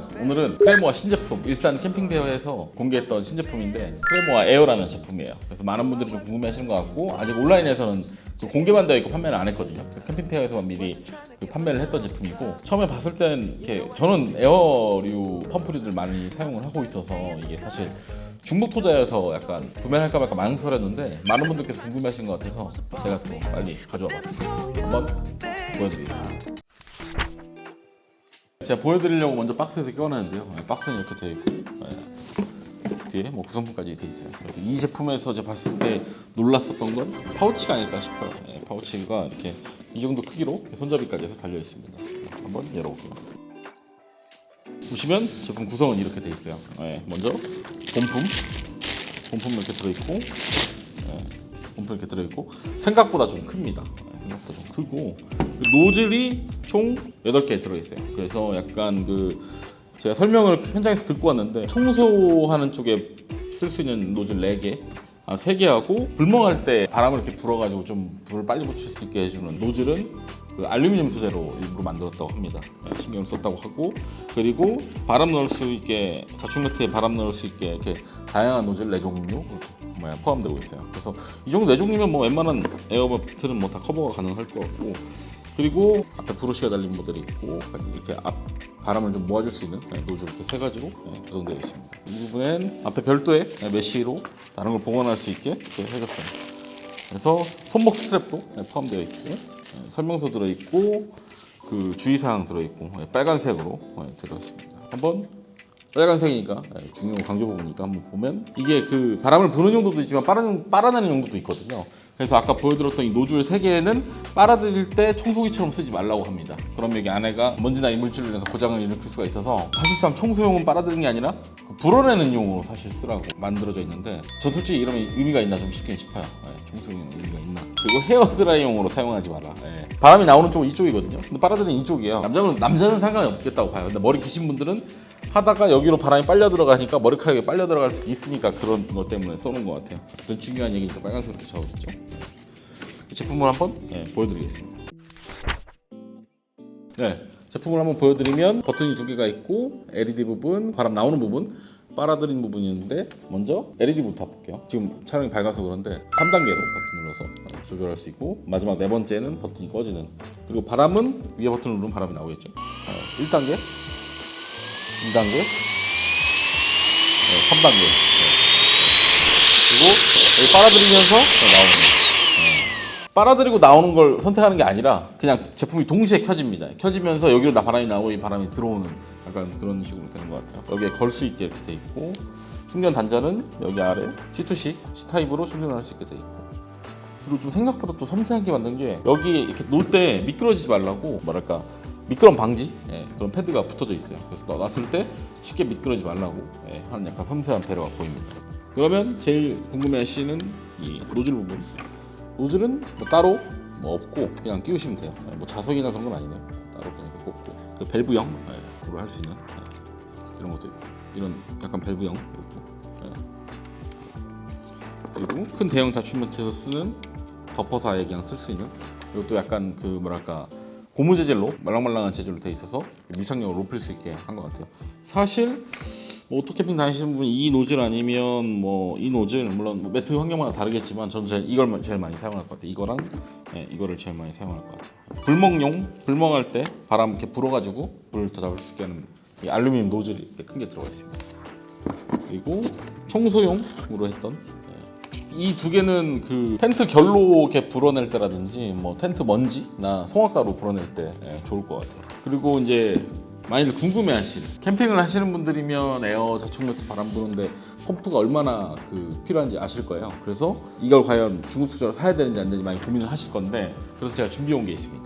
우리의 캠핑입니다 오늘은 크레모아 신제품 일산 캠핑 대회에서 공개했던 신제품인데 크레모아 에어라는 제품이에요. 그래서 많은 분들이 좀 궁금해하시는 것 같고 아직 온라인에서는 그 공개만 되어 있고 판매를 안 했거든요. 그래서 캠핑 페어에서만 미리 그 판매를 했던 제품이고 처음에 봤을 땐 이렇게 저는 에어류 펌프류들 많이 사용을 하고 있어서 이게 사실 중국 토자여서 약간 구매를 할까 말까 망설였는데 많은 분들께서 궁금해하신 것 같아서 제가 또 빨리 가져와 봤습니다. 한번 보여드리겠습니다 제가 보여드리려고 먼저 박스에서 껴놨는데요. 네, 박스는 이렇게 되어 있고 네, 뒤에 뭐 구성품까지 되어 있어요. 그래서 이 제품에서 제가 봤을 때 놀랐었던 건 파우치가 아닐까 싶어요. 네, 파우치가 이렇게 이 정도 크기로 손잡이까지 해서 달려 있습니다. 한번 열어볼게요. 보시면 제품 구성은 이렇게 되어 있어요. 네, 먼저 본품, 본품 이렇게 들어 있고 네, 본품 이렇게 들어있고 생각보다 좀 큽니다. 네, 생각보다 좀 크고 그 노즐이 총 8개 들어있어요. 그래서 약간 그 제가 설명을 현장에서 듣고 왔는데 청소하는 쪽에 쓸 수 있는 노즐 4개 아, 3개 하고 불멍할 때 바람을 이렇게 불어가지고 좀 불을 빨리 붙일 수 있게 해주는 노즐은 그 알루미늄 소재로 일부러 만들었다고 합니다. 네, 신경을 썼다고 하고 그리고 바람 넣을 수 있게 자충 매트에 바람 넣을 수 있게 이렇게 다양한 노즐 4종류 이렇게 포함되고 있어요. 그래서 이 정도 4종류면 뭐 웬만한 에어버틀은 뭐 다 커버가 가능할 것 같고 그리고 앞에 브러쉬가 달린 모델이 있고 이렇게 앞 바람을 좀 모아줄 수 있는 네, 노즐 이렇게 세 가지로 네, 구성되어 있습니다. 이 부분엔 앞에 별도의 네, 메쉬로 다른 걸 보관할 수 있게 해줬어요. 그래서 손목 스트랩도 네, 포함되어 있고 네, 설명서 들어있고 그 주의사항 들어있고 네, 빨간색으로 네, 들어있습니다. 한번 빨간색이니까 네, 중요 강조 부분이니까 한번 보면 이게 그 바람을 부는 용도도 있지만 빨아내는, 빨아내는 용도도 있거든요. 그래서 아까 보여드렸던 이 노즐 세 개는 빨아들일 때 청소기처럼 쓰지 말라고 합니다. 그럼 여기 안에가 먼지나 이물질로 인해서 고장을 일으킬 수가 있어서 사실상 청소용은 빨아들이는 게 아니라 그 불어내는 용으로 사실 쓰라고 만들어져 있는데 전 솔직히 이러면 의미가 있나 좀 싶긴 싶어요. 네, 청소용에는 의미가 있나? 그리고 헤어드라이용으로 사용하지 마라. 네. 바람이 나오는 쪽은 이쪽이거든요. 근데 빨아들이는 이쪽이에요. 남자는 남자는 상관이 없겠다고 봐요. 근데 머리 기신 분들은 하다가 여기로 바람이 빨려 들어가니까 머리카락에 빨려 들어갈 수 있으니까 그런 것 때문에 써놓은 것 같아요. 전 중요한 얘기니까 빨간색으로 이렇게 적어뒀죠. 이 제품을 한번 네, 보여드리겠습니다. 네, 제품을 한번 보여드리면 버튼이 두 개가 있고 LED 부분, 바람 나오는 부분, 빨아들이는 부분이 있는데 먼저 LED부터 볼게요. 지금 촬영이 밝아서 그런데 3단계로 버튼 눌러서 네, 조절할 수 있고 마지막 네 번째는 버튼이 꺼지는 그리고 바람은 위에 버튼을 누르면 바람이 나오겠죠. 어, 1단계, 2단계, 네, 3단계. 그리고 여기 빨아들이면서 네, 나오는 거예요. 빨아들이고 나오는 걸 선택하는 게 아니라 그냥 제품이 동시에 켜집니다. 켜지면서 여기로 나 바람이 나오고 이 바람이 들어오는 약간 그런 식으로 되는 것 같아요. 여기에 걸 수 있게 이렇게 돼 있고 충전 단자는 여기 아래 C2C C 타입으로 충전할 수 있게 돼 있고 그리고 좀 생각보다 또 섬세하게 만든 게 여기 이렇게 놓을 때 미끄러지지 말라고 뭐랄까 미끄럼 방지 예, 그런 패드가 붙어져 있어요. 그래서 놨을 때 쉽게 미끄러지 말라고 예, 하는 약간 섬세한 배려가 보입니다. 그러면 제일 궁금해하시는 이 노즐 부분 노즐은 뭐 따로 뭐 없고 그냥 끼우시면 돼요. 네, 뭐 자석이나 그런 건 아니네요. 따로 그냥 이렇게 꽂고 그 밸브형 으로 할수 있는 네, 이런 있고 이런 약간 밸브형 이것도 네. 그리고 큰 대형 자충매트에서 쓰는 덮어서 아예 그냥 쓸 수 있는 이것도 약간 그 뭐랄까 고무 재질로 말랑말랑한 재질로 돼 있어서 밀착력을 높일 수 있게 한 것 같아요. 사실 뭐 오토캠핑 다니시는 분이 이 노즐 아니면 뭐 이 노즐 물론 뭐 매트 환경마다 다르겠지만 저는 제일 이걸 제일 많이 사용할 것 같아요. 이거랑 예, 이거를 제일 많이 사용할 것 같아요. 불멍용 불멍할 때 바람 이렇게 불어가지고 불을 더 잡을 수 있게 하는 이 알루미늄 노즐이 큰 게 들어가 있습니다. 그리고 청소용으로 했던 이 두 개는 그 텐트 결로 이렇게 불어낼 때라든지 뭐 텐트 먼지나 송화가루 불어낼 때 예, 좋을 것 같아요. 그리고 이제 많이들 궁금해하시는 캠핑을 하시는 분들이면 에어 자충매트 바람 부는데 펌프가 얼마나 그 필요한지 아실 거예요. 그래서 이걸 과연 중국 투자로 사야 되는지 안 되는지 많이 고민을 하실 건데 그래서 제가 준비해 온 게 있습니다.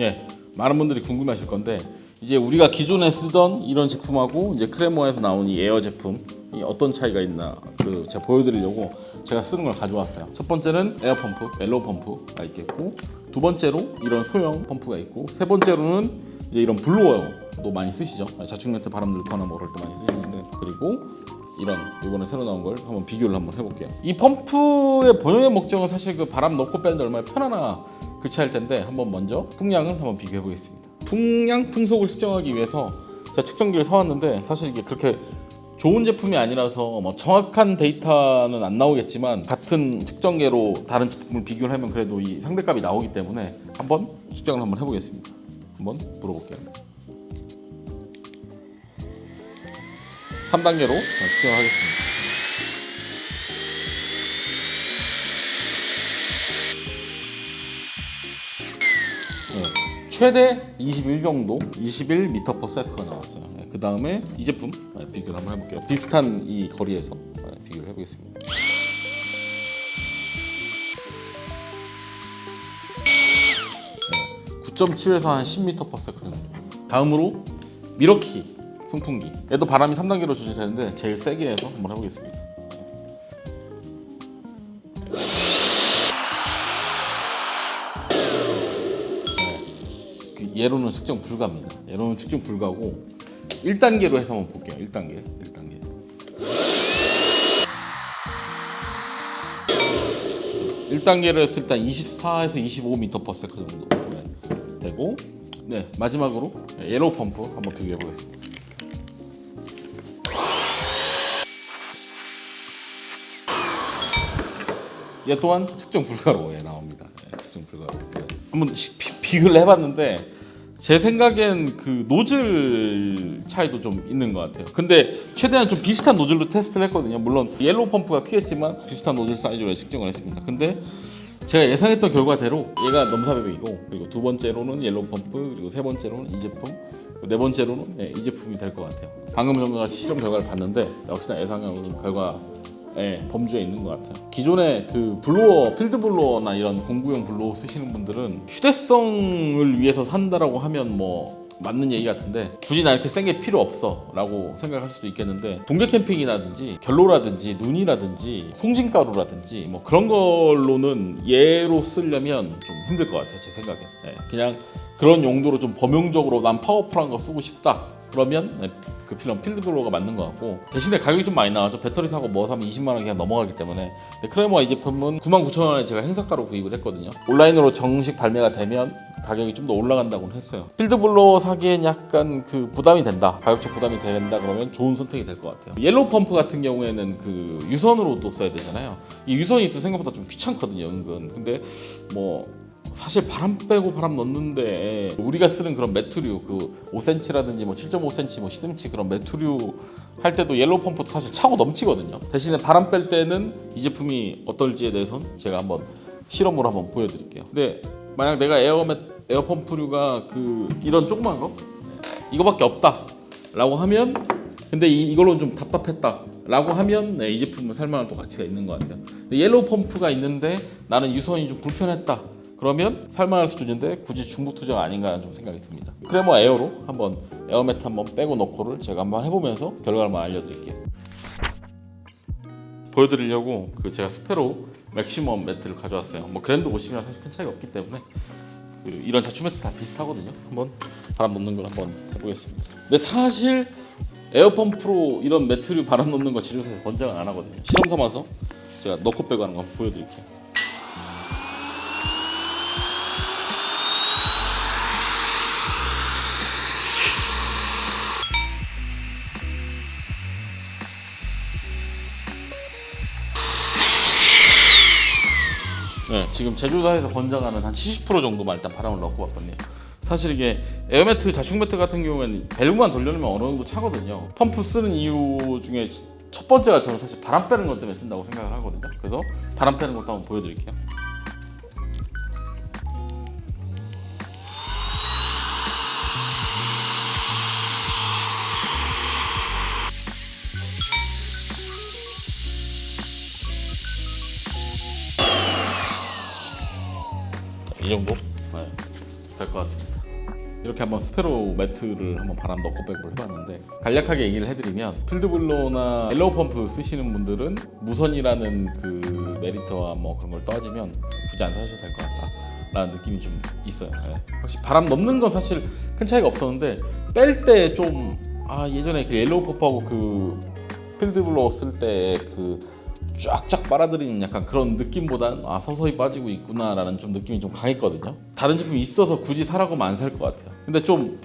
예, 많은 분들이 궁금하실 건데 이제 우리가 기존에 쓰던 이런 제품하고 이제 크레모에서 나온 이 에어 제품이 어떤 차이가 있나 그 제가 보여드리려고 제가 쓰는 걸 가져왔어요. 첫 번째는 에어 펌프, 멜로우 펌프가 있겠고 두 번째로 이런 소형 펌프가 있고 세 번째로는 이제 이런 블로어도 많이 쓰시죠. 자충 매트 바람 넣거나 뭐 그럴 때 많이 쓰시는데 그리고 이런 이번에 새로 나온 걸 한번 비교를 한번 해볼게요. 이 펌프의 본연의 목적은 사실 그 바람 넣고 빼는데 얼마나 편하나 그 차일 텐데 한번 먼저 풍량을 한번 비교해 보겠습니다. 풍량 풍속을 측정하기 위해서 제가 측정기를 사왔는데 사실 이게 그렇게 좋은 제품이 아니라서 뭐 정확한 데이터는 안 나오겠지만 같은 측정계로 다른 제품을 비교를 하면 그래도 이 상대값이 나오기 때문에 한번 측정을 한번 해보겠습니다. 한번 물어볼게요. 3단계로 측정을 하겠습니다. 최대 21 정도, 21 m per sec가 나왔어요. 그 다음에 이 제품 네, 비교를 한번 해볼게요. 비슷한 이 거리에서 네, 비교를 해보겠습니다. 네, 9.7에서 한 10m per second 정도. 다음으로 미러키 송풍기. 얘도 바람이 3단계로 조절되는데 제일 세게 해서 한번 해보겠습니다. 그 얘로는 측정 불가입니다. 얘로는 측정 불가고 1단계로 해서 한번 볼게요. 1단계. 1단계. 일단계로 했을 때 24에서 25m per second 정도 네, 되고 네 마지막으로 예로 펌프 한번 비교해 보겠습니다. 얘 또한 측정 불가로 예, 나옵니다. 예, 측정 불가로. 예. 한번 시- 비- 비교를 해봤는데 제 생각엔 그 노즐 차이도 좀 있는 것 같아요. 근데 최대한 좀 비슷한 노즐로 테스트를 했거든요. 물론 옐로우 펌프가 크겠지만 비슷한 노즐 사이즈로 측정을 했습니다. 근데 제가 예상했던 결과대로 얘가 넘사벽이고 그리고 두 번째로는 옐로우 펌프 그리고 세 번째로는 이 제품 네 번째로는 네, 이 제품이 될 것 같아요. 방금 전과 같이 실험 결과를 봤는데 역시나 예상한 결과 예, 범주에 있는 것 같아요. 기존에 그 블로어, 필드 블로어나 이런 공구용 블로어 쓰시는 분들은 휴대성을 위해서 산다라고 하면 뭐 맞는 얘기 같은데 굳이 나 이렇게 센 게 필요 없어 라고 생각할 수도 있겠는데 동계 캠핑이라든지 결로라든지 눈이라든지 송진가루라든지 뭐 그런 걸로는 얘로 쓰려면 좀 힘들 것 같아요 제 생각엔 예, 그냥 그런 용도로 좀 범용적으로 난 파워풀한 거 쓰고 싶다 그러면 네, 그 필름 필드블로가 맞는 것 같고 대신에 가격이 좀 많이 나왔죠 배터리 사고 뭐 사면 20만 원 그냥 넘어가기 때문에 근데 크레모아 이 제품은 99,000원에 제가 행사가로 구입을 했거든요. 온라인으로 정식 발매가 되면 가격이 좀 더 올라간다고는 했어요. 필드블로 사기엔 약간 그 부담이 된다. 가격적 부담이 된다 그러면 좋은 선택이 될 것 같아요. 옐로우 펌프 같은 경우에는 그 유선으로 또 써야 되잖아요. 이 유선이 또 생각보다 좀 귀찮거든요 은근. 근데 뭐 사실 바람 빼고 바람 넣는데 우리가 쓰는 그런 메투류 그 5cm라든지 뭐 7.5cm 뭐 10cm 그런 메투류 할 때도 옐로우 펌프도 사실 차고 넘치거든요. 대신에 바람 뺄 때는 이 제품이 어떨지에 대해서는 제가 한번 실험으로 한번 보여드릴게요. 근데 만약 내가 에어메 에어 펌프류가 그 이런 조그만 거 이거밖에 없다라고 하면 근데 이, 이걸로는 좀 답답했다 라고 하면 네, 이 제품은 살만한 또 가치가 있는 것 같아요. 근데 옐로우 펌프가 있는데 나는 유선이 좀 불편했다. 그러면 살만할 있는데 굳이 중국 투자가 아닌가 좀 생각이 듭니다. 크레모 에어로 한번 에어매트 한번 빼고 넣고를 제가 한번 해보면서 결과를 한번 알려드릴게요. 보여드리려고 그 제가 스페로 맥시멈 매트를 가져왔어요. 뭐 그랜드 오심이랑 사실 큰 차이가 없기 때문에 그 이런 자충 매트 다 비슷하거든요. 한번 바람 넣는 걸 한번 해보겠습니다. 근데 사실 에어펌프로 이런 매트류 바람 넣는 거 제조사에서 권장은 안 하거든요. 실험 삼아서 제가 넣고 빼고 하는 거 한번 보여드릴게요. 네, 지금 제조사에서 권장하는 한 70% 정도만 일단 바람을 넣고 봤거든요. 사실 이게 에어매트, 자충 매트 같은 경우에는 밸브만 돌려놓으면 어느 정도 차거든요. 펌프 쓰는 이유 중에 첫 번째가 저는 사실 바람 빼는 것 때문에 쓴다고 생각을 하거든요. 그래서 바람 빼는 것도 한번 보여드릴게요. 이 정도 네, 될 것 같습니다. 이렇게 한번 스페로 매트를 한번 바람 넣고 빼고 해봤는데 간략하게 얘기를 해드리면 필드블로나 옐로우 펌프 쓰시는 분들은 무선이라는 그 메리트와 뭐 그런 걸 따지면 굳이 안 사셔도 될 것 같다라는 느낌이 좀 있어요. 네. 확실히 바람 넣는 건 사실 큰 차이가 없었는데 뺄 때 좀 아 예전에 그 옐로우 펌프하고 그 필드블로우 쓸때 그 쫙쫙 빨아들이는 약간 그런 느낌보단 아 서서히 빠지고 있구나라는 좀 느낌이 좀 강했거든요. 다른 제품이 있어서 굳이 사라고만 안살것 같아요. 근데 좀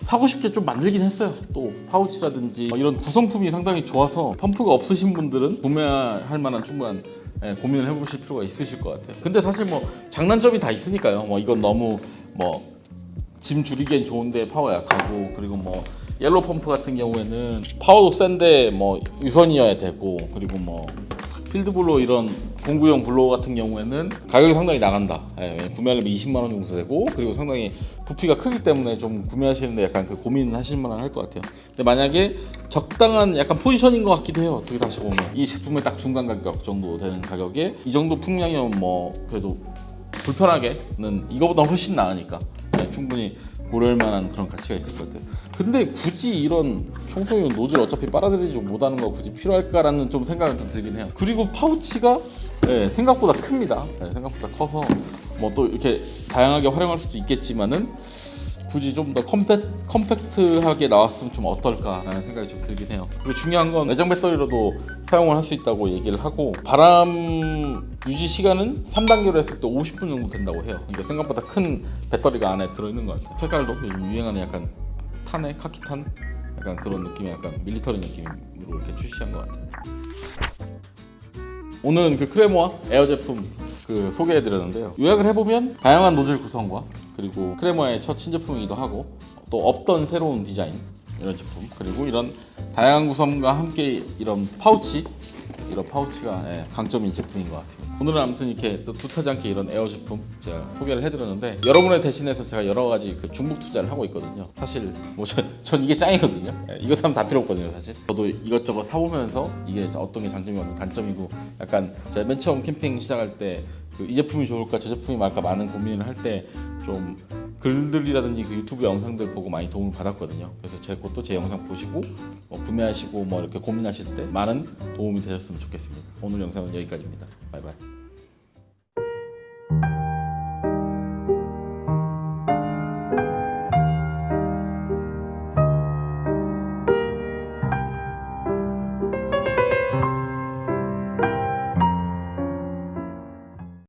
사고 싶게 좀 만들긴 했어요. 또 파우치라든지 이런 구성품이 상당히 좋아서 펌프가 없으신 분들은 구매할 만한 충분한 예, 고민을 해보실 필요가 있으실 것 같아요. 근데 사실 뭐 장단점이 다 있으니까요. 뭐 이건 너무 뭐 짐 줄이기엔 좋은데 파워 약하고 그리고 뭐 옐로 펌프 같은 경우에는 파워도 센데 뭐 유선이어야 되고 그리고 뭐 필드블로 이런 공구용 블로어 같은 경우에는 가격이 상당히 나간다. 예, 구매하려면 20만 원 정도 되고 그리고 상당히 부피가 크기 때문에 좀 구매하시는데 약간 그 고민하실 만한 할 것 같아요. 근데 만약에 적당한 약간 포지션인 것 같기도 해요. 어떻게 다시 보면 이 제품의 딱 중간 가격 정도 되는 가격에 이 정도 풍량이면 뭐 그래도 불편하게는 이거보다 훨씬 나으니까 네, 충분히 고려할 만한 그런 가치가 있을 것 같아요. 근데 굳이 이런 총통용 노즐 어차피 빨아들이지 못하는 거 굳이 필요할까라는 좀 생각은 좀 들긴 해요. 그리고 파우치가 네, 생각보다 큽니다. 네, 생각보다 커서 뭐 또 이렇게 다양하게 활용할 수도 있겠지만은 굳이 좀더 컴팩, 컴팩 트하게 나왔으면 좀 어떨까라는 생각이 좀 들긴 해요. 그리고 중요한 건 내장 배터리로도 사용을 할 수 있다고 얘기를 하고 바람 유지 시간은 3단계로 했을 때 50분 정도 된다고 해요. 그러니까 생각보다 큰 배터리가 안에 들어있는 것 같아요. 색깔도 요즘 유행하는 약간 탄의 카키탄 약간 그런 느낌의 약간 밀리터리 느낌으로 이렇게 출시한 것 같아요. 오늘은 그 크레모아 에어 제품 그 소개해드렸는데요. 요약을 해보면 다양한 노즐 구성과 그리고 크레모아의 첫 신제품이기도 하고 또 없던 새로운 디자인 이런 제품 그리고 이런 다양한 구성과 함께 이런 파우치 이런 파우치가 예, 강점인 제품인 것 같습니다. 오늘은 아무튼 이렇게 또 뜻하지 않게 이런 에어 제품 제가 소개를 해드렸는데 여러분의 대신해서 제가 여러 가지 그 중복 투자를 하고 있거든요. 사실 뭐전 전 이게 짱이거든요. 예, 이거 사면 다 필요 없거든요, 사실. 저도 이것저것 사보면서 이게 어떤 게 장점이고 단점이고 약간 제가 맨 처음 캠핑 시작할 때 그 이 제품이 좋을까 저 제품이 말까 많은 고민을 할 때좀 글들이라든지 그 유튜브 영상들 보고 많이 도움을 받았거든요. 그래서 제 것도 제 영상 보시고 뭐 구매하시고 뭐 이렇게 고민하실 때 많은 도움이 되셨으면 좋겠습니다. 오늘 영상은 여기까지입니다. 바이바이.